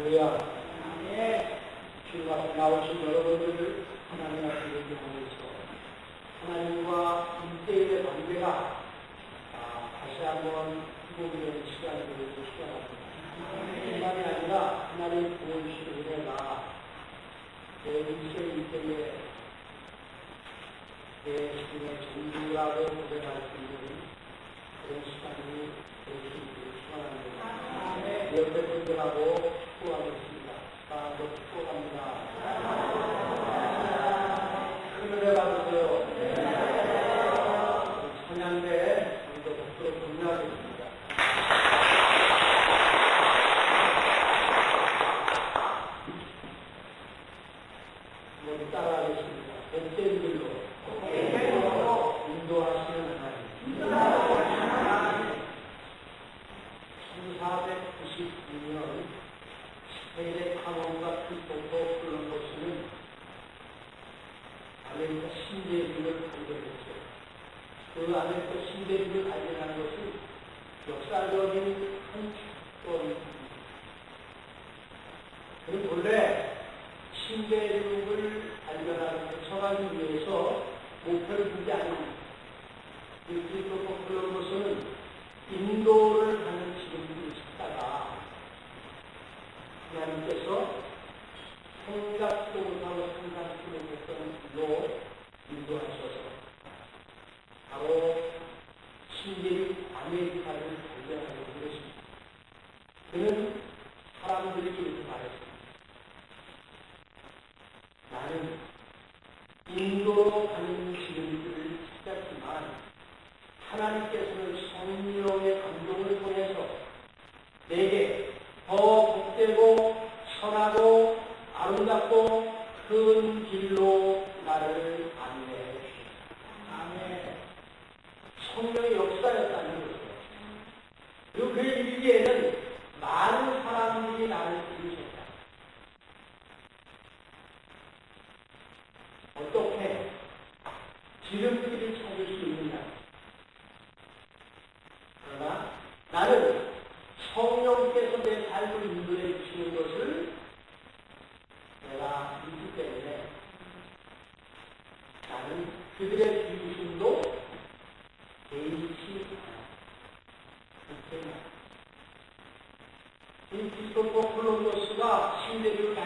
할렐루 야. 예. 주가 나오신 여러분들을 하나님 앞에 얘기하면서 하나님과 인대의 관계가 아, 다시 한번 회복되는 시간이 되고 싶어합니 다. 뿐만이 아니라 하나님 보여주신 은혜가 내 인생 인대에 내 자신의 전부라고 고백할 수 있는 그런 시간이 우리 따라하겠습니다. 백대들로 인도하시는 하나님. 1496년 스페인의 강원과 불법도 불러보시는 아메리카 신대륙을 발견했어요. 그 아메리카 신대륙을 발견한 것은 역사적인 한 사람이 그렇게 말했습니다. 나는 인도로 가는 길들을 찾았지만 하나님께서는 성령의 감동을 통해서 내게 더 복되고 선하고 아름답고 큰 길로 tutum topluluğunda suda şimdi bir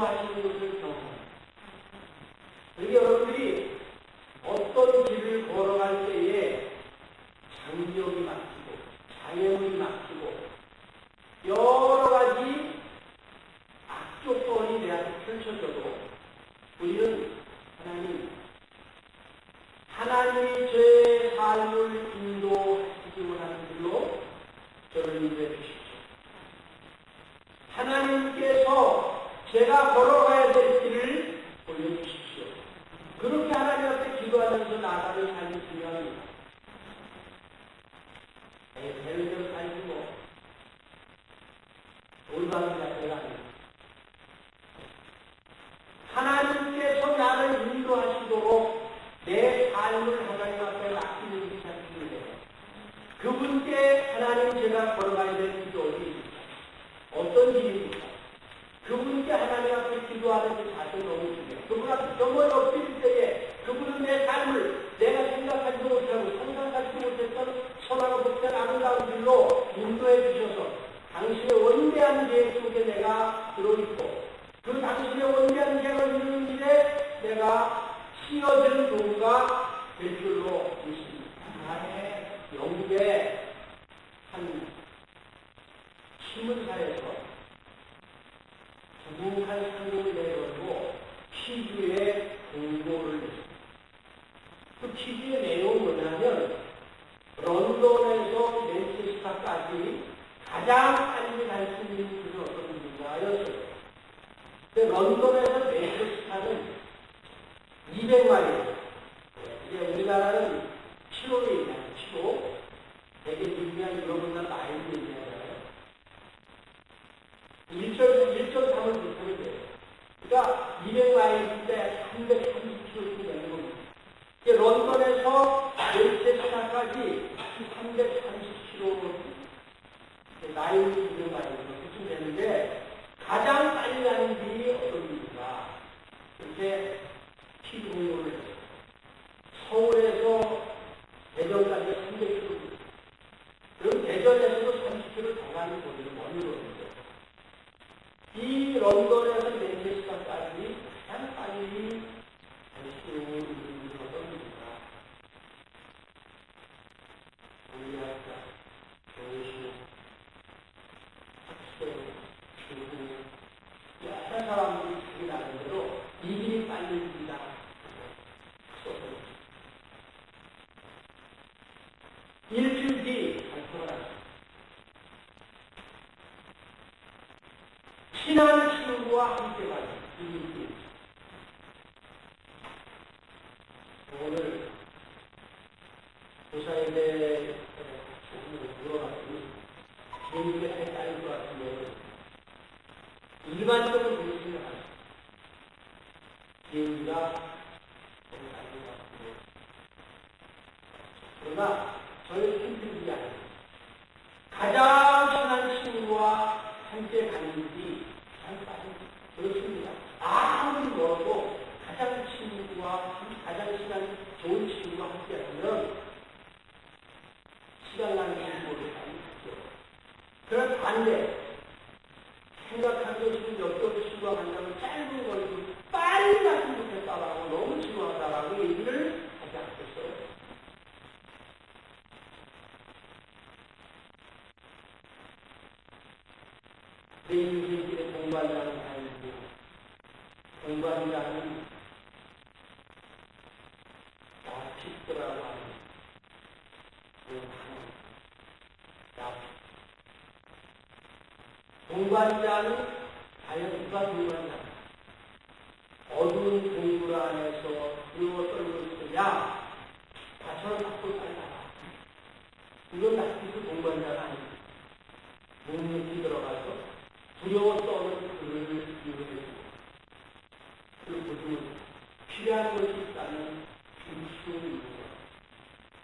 life 일주일 뒤 발표가. 친한 친구와 함께 가는 일주일. 오늘 조사인데 조금 물어봤더니 비행기에 따를 것 같으면 일반적으로 그렇게 생각합니다. 비행기가 너무 낮은 것 같은데 그러나 저는 힘들지 않아요. 가장 친한 친구와 함께 가는 길이 가장 빠른 그렇습니다. 아무리 멀어도 가장 친구와 가장 친한 좋은 친구와 함께 하면 시간 낭비를 못하죠. 그런 반대 생각한 것이 옆쪽 친구가 만나면 짧은 거리도 빨리 갔으면 좋겠다라고 너무 지루하다라고 얘기를 하지 않겠어요. 내 인생길에 공부하자는 삶이고 공부하자는 나피스라고 하는 그 나 공부하자는 과연 누가 공부하냐? 어두운 공부 안에서 두려워 떨고 있으냐 다처럼 바꿀 빨라 이건 나피스 공부한 자가 아닙니다 묵묵히 들어가서 두려워 떠는 글을 읽어주고 그 부분 필요한 것이 있다면 줄수 있는 것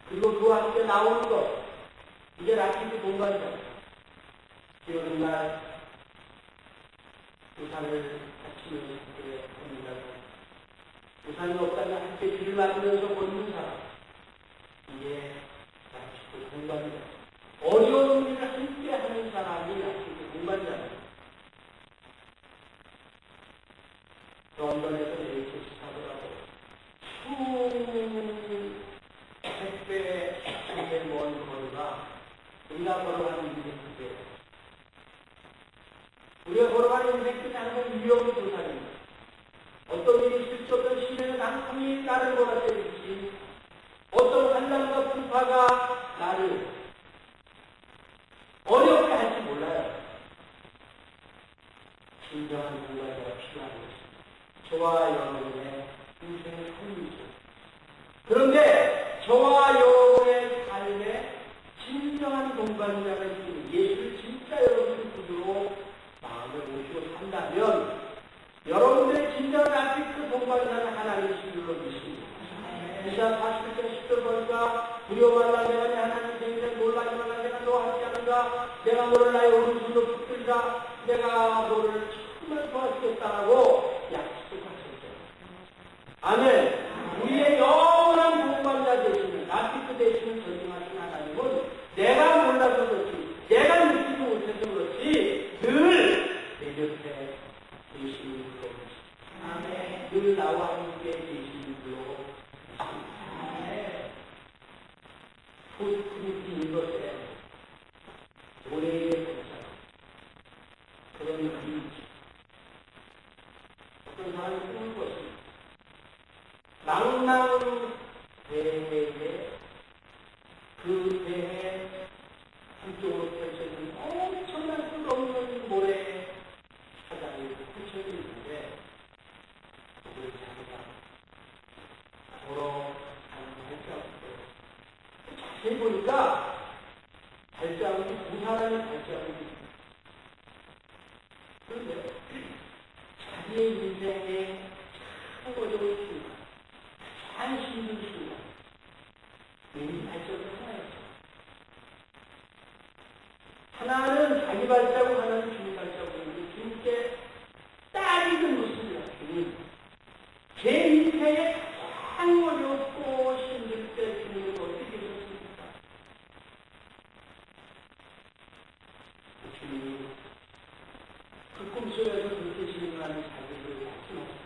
그리고 그와 함께 나오는 것. 이게 공부한다 비 오는 날 우산을 같이 이렇게 합니다 우산이 없다면 함께 비를 맞으면서 걷는 사람. 이게 라키스 공부합니다. 어려운 일을 함께 하는 사람이 라키스 공부한다 런던에서 레이스 타더라고. 수백 배, 수백 먼 거리가 우리가 걸어가는 인생인데 우리가 걸어가는 인생 항상 위험이 도사입니다. 어떤 일이 있을 수 없는 시련은 항상 나를 몰아때리지 어떤 환난과 풍파가 나를 어렵게 할지 몰라요. 진정한 공부가 필요한 것입니다. 저와 여러분의 인생의 삶이죠. 그런데 저와 여러분의 삶에 진정한 동반자가 있으면 예수를 진짜 여러분의 구주로 마음을 모시고 산다면 여러분들의 진정한 아피크 동반자는 하나님이신 줄로 믿습니다. 이사 41장 10절 보니까 두려워 말라 내가 내 하나님 생일에 놀라지 말라 내가 너와 함께하는가 내가 너를 나의 오른손으로 붙 그말을 꾸는 것입니다. 낭낭 대회에 그 대회 한쪽으로 하나는 자기 발자국, 하나는 주님 발자국인데 둘째 따지는 모습이야. 제 인생에 가장 어렵고 힘들 때 주님은 어떻게 되셨습니까? 주님은 그 꿈속에서 그렇게 진행하는 자기를 나타났습니다.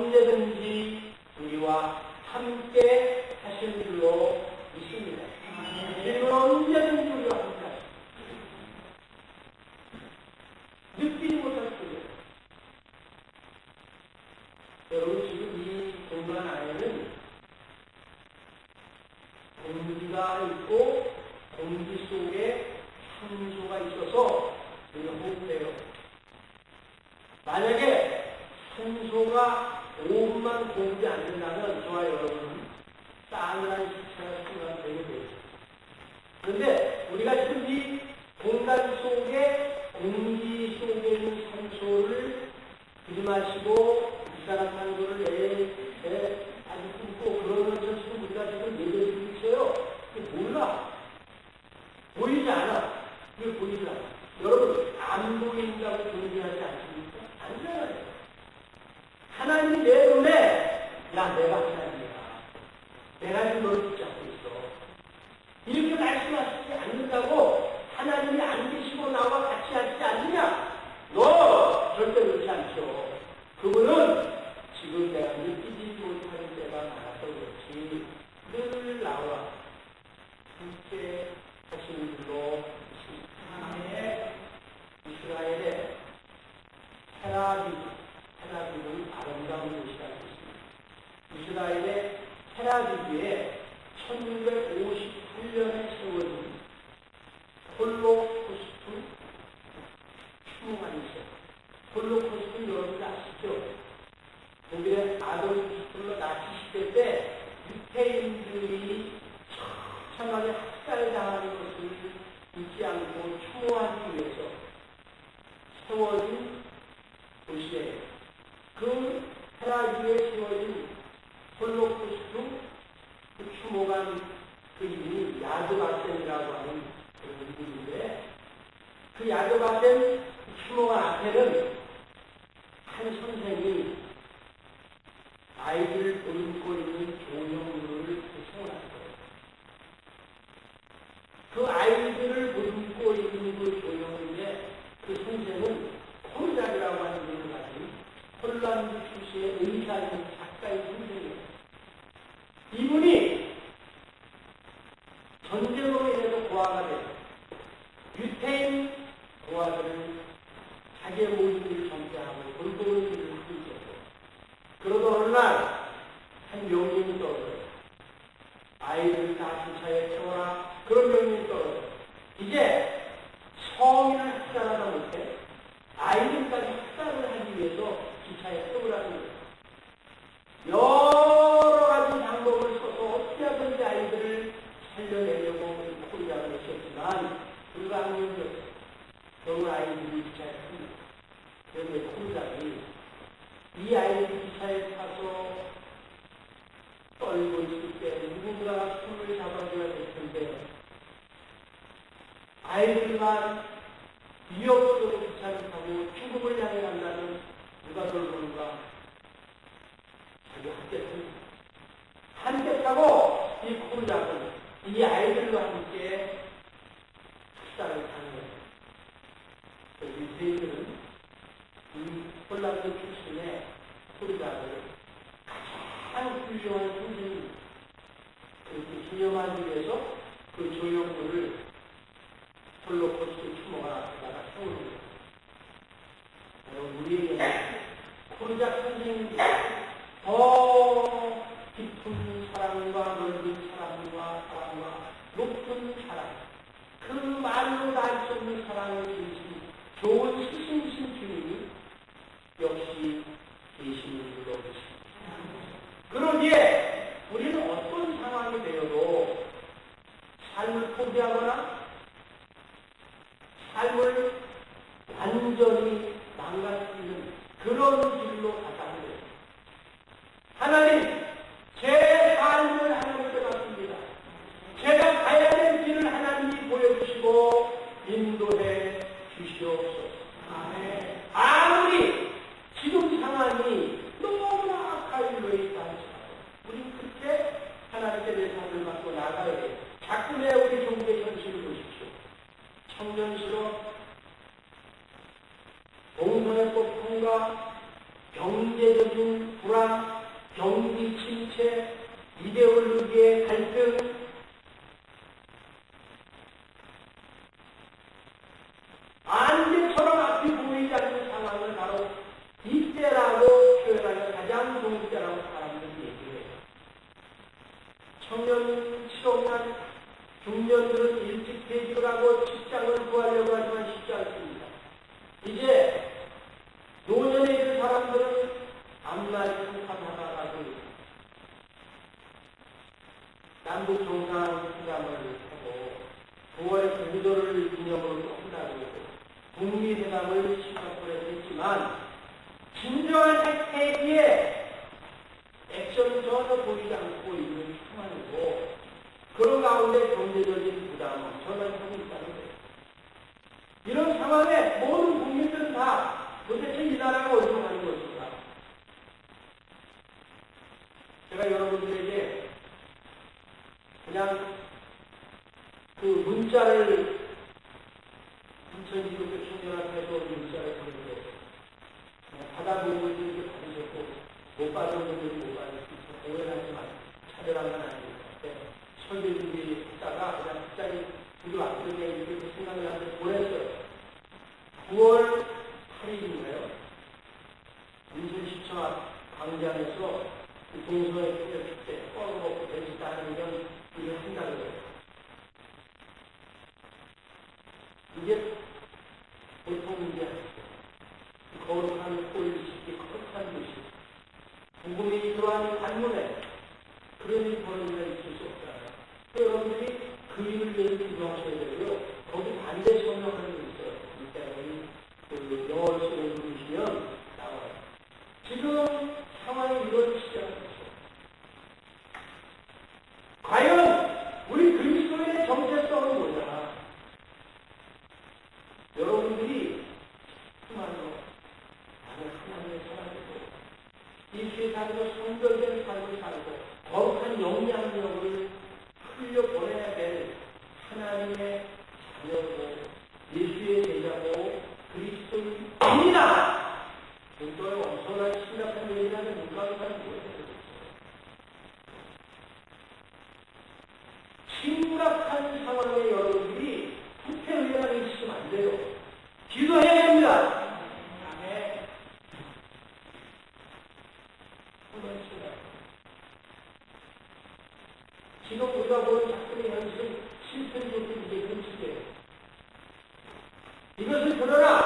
만약에 산소가 5분만 공급이 안 된다면 저와 여러분 싸늘한 시차가 순간 되게 돼요. 그런데 우리가 현재 공간 속에 공기 속에 있는 산소를 들이마시고 이 아이를 기차에 타서 떨고 있을 때 누군가 손을 잡아줘야 될 텐데 아이들만 위협적으로 기차를 타고 죽음을 향해 간다는 누가 돌보는가? 자기 한계 타고 한계 타고 이 코를 잡은 이 아이들 조용하기 위해서 그 조형물을 홀로 코스 추모가 나가 세우는 거예요. 우리에게는 고작 선생님이 더 깊은 사랑과 넓은 사랑과 사랑과 높은 사랑, 그 말로 다 할 수 없는 사랑을 제가 여러분들에게 그냥 그 문자를 인천지역에 청년학교에서 그 문자를 보내고 받아본 분들도 받으셨고 못 받은 분들도 못 받으셨고 오해하지 마세요. 차별하면 你们是火车站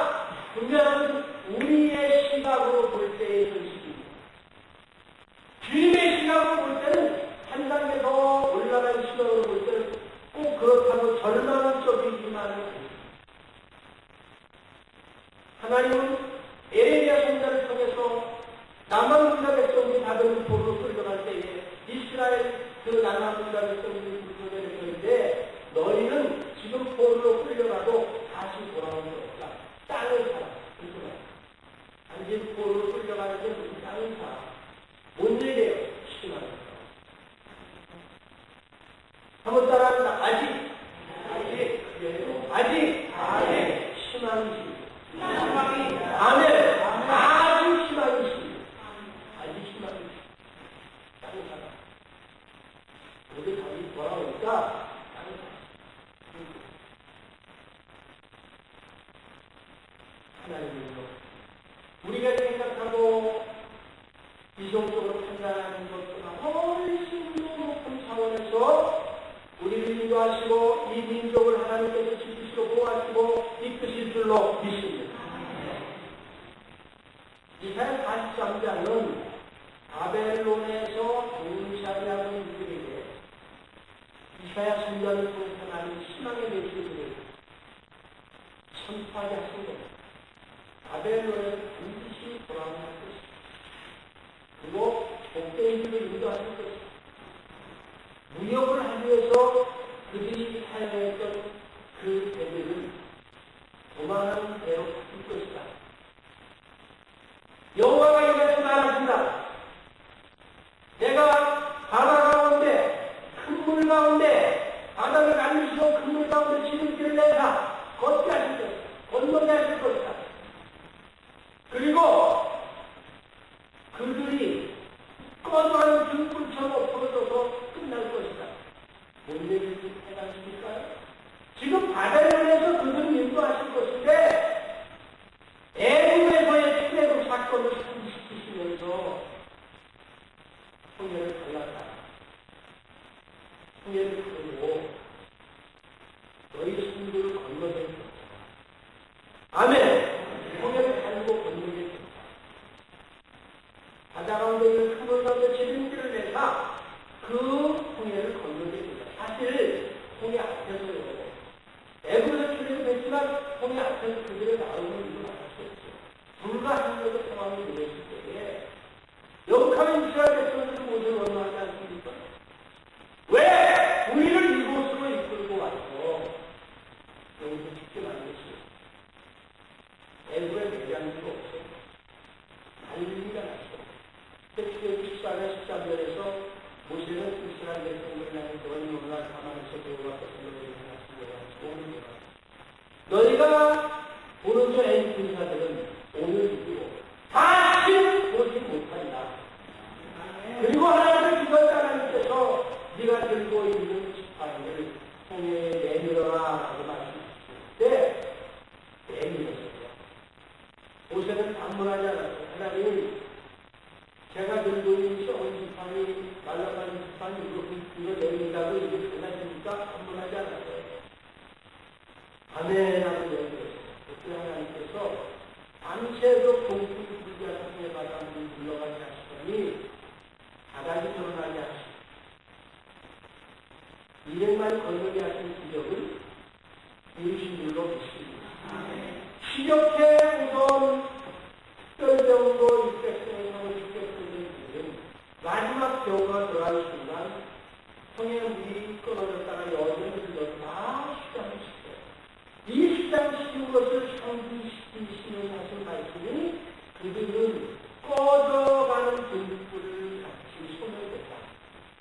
우리 다시 돌아오니까. 하나님으로 우리가 생각하고 이성적으로 판단하는 것보다 훨씬 더 높은 차원에서 우리를 인도하시고 이 민족을 하나님께서 지키시고 보호하시고 이끄실 줄로 믿습니다. 이사야 43장은 바벨론에서 동시하는 이들에게 이사야 선전을 통해서 하나님 희망의 메시지를 선포하게 하신 겁니다. 바벨론에 반드시 돌아오는 것입니다. 그리고 복대인들을 인도하실 것입니다. 무역을 하기 위해서 그들이 사용했던 그 배들을 도망하는 배로 바꿀 것이다. 여호와가 이렇게 말하신다. 내가 바다 가운데 큰 물 가운데 바다를 갈리시고 큰 물 가운데 지름길을 내사 걷게 하실 것이다. 건너게 하실 것이다. 그리고 그들이 꺼져가는 등불처럼 없어져서 끝날 것이다. 뭔 얘기인지 해가십니까요? 지금 바벨론에서 그들을 인도하실 것인데 애국에서의 추대국 사건을 상기시키시면서 홍해를 갈랐다. 홍해를 걸고 너희 신들을 건너게 했다. 아멘! 홍해를 갈고 건너게 했다. 바다 가운데 있는 큰물 가운데 지름길을 내사 그 홍해를 건너게 됩니다. 사실 홍해 앞에서요. 애국에서 출애굽했지만 홍해 앞에서 그들의 나오는 일을 막을 수 없죠. 불가항력의 상황을 이루었을 때에 영하면 이스라엘 백성들은 무엇을 원하지 않습니까? 왜 우리를 이곳으로 이끌고 와서 여기서 죽게 만드시오? 애국의 매장지가 없어요. 난리가 났어. 특히 14년 13절에서 모세는 이스라엘 백성들을 향해 그런 논란 가만에서 배우가 것을 너희가 보는 저 애국 군사들은 오늘 이기고 다시 보지 못한다. 그리고 하나님을 기도할 하나님께서 네가 들고 있는 지팡이를 홍해에 내밀어라 라고 말씀하셨을 때 내밀었어요. 모세는 반문하지 않았어요. 하나님 제가 들고 있는 썩은 지팡이, 말라가는 지팡이, 이거, 이거 내린다고 이거 되 반문하지 않았어요. 아멘 하고 내밀었어요. 그때 하나님께서 공중을 불게 하시에 바다 물이 물러가게 하시더니 바닥이 드러나게 하시고 200마리 건너게 하신 기적을 이루신 줄로 믿습니다. 시력해 우선 특별병으로 600세에서 600세들은 마지막 병가 들어가는 순간 성의 물이 끊어졌다가 여전히 흘러 다 시장시켜요. 이 시장시킨 것을 상기시키시는 하신 말씀이 그들은 꺼져가는 등불을 같이 손을 댔다.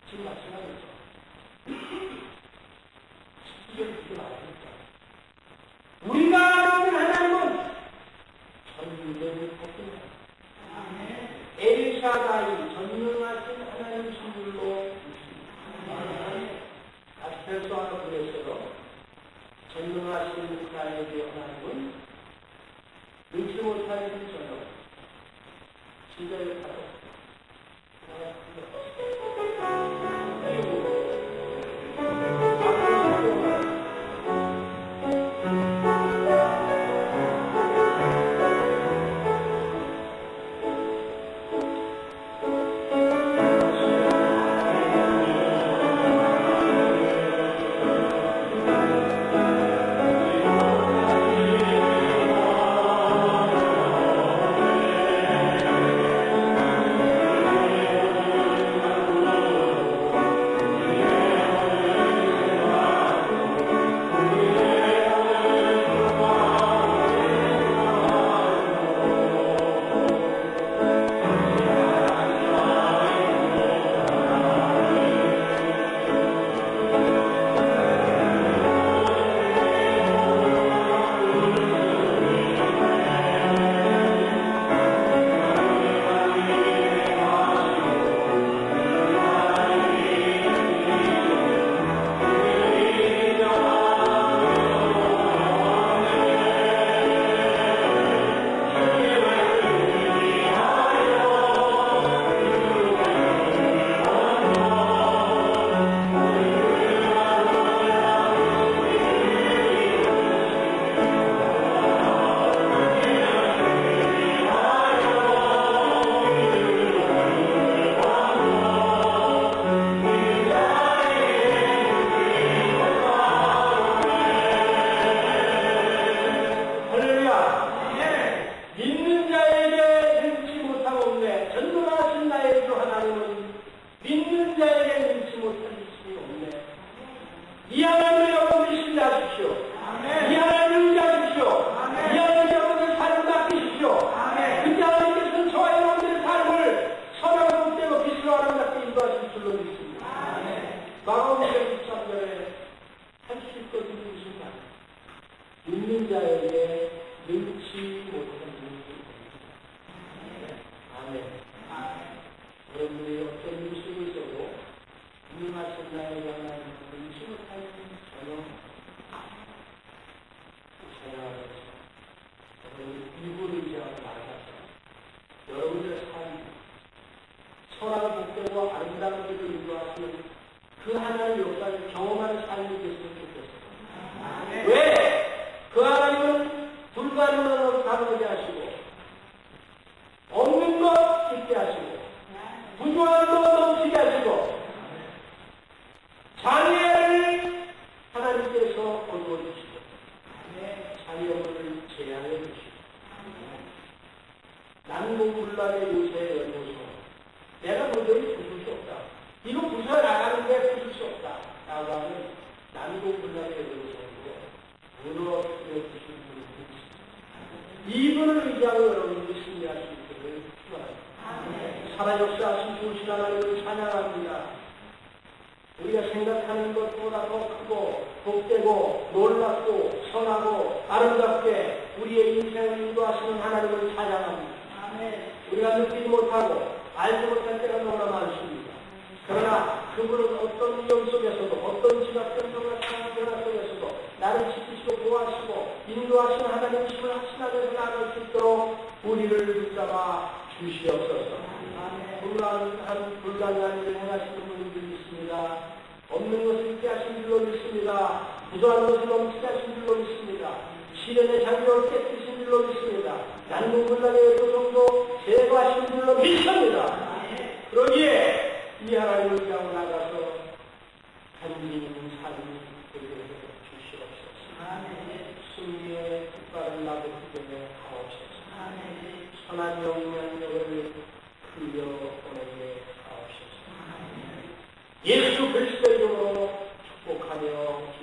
지금 말씀 他们有的，从我们参与的。 알지 못할 때가 너무나 많습니다. 그러나 그분은 어떤 위험 속에서도 어떤 지각 변동과 상황 변화 속에서도 나를 지키시고 보호하시고 인도하시는 하나님이심을 확신하면서 나갈 수 있도록 우리를 붙잡아 주시옵소서. 불가능한 불가능한 일을 행하시는 분들이 있습니다. 없는 것을 있게 하신 줄로 믿습니다. 부족한 것을 넘치게 하신 줄로 믿습니다. 시련의 장벽을 깨뜨 신불로 믿습니다. 양동불락의 교성도 제과 신들로 믿습니다. 그러기에 이 하나님을 향해 나가서 한민님 삶이 되게 주시옵소서. 승리의 빛바른 나도 구경에 가옵소서. 선한 영향력을 흘려 보내게 가옵소서. 예수 그리스도의 이름으로 축복하며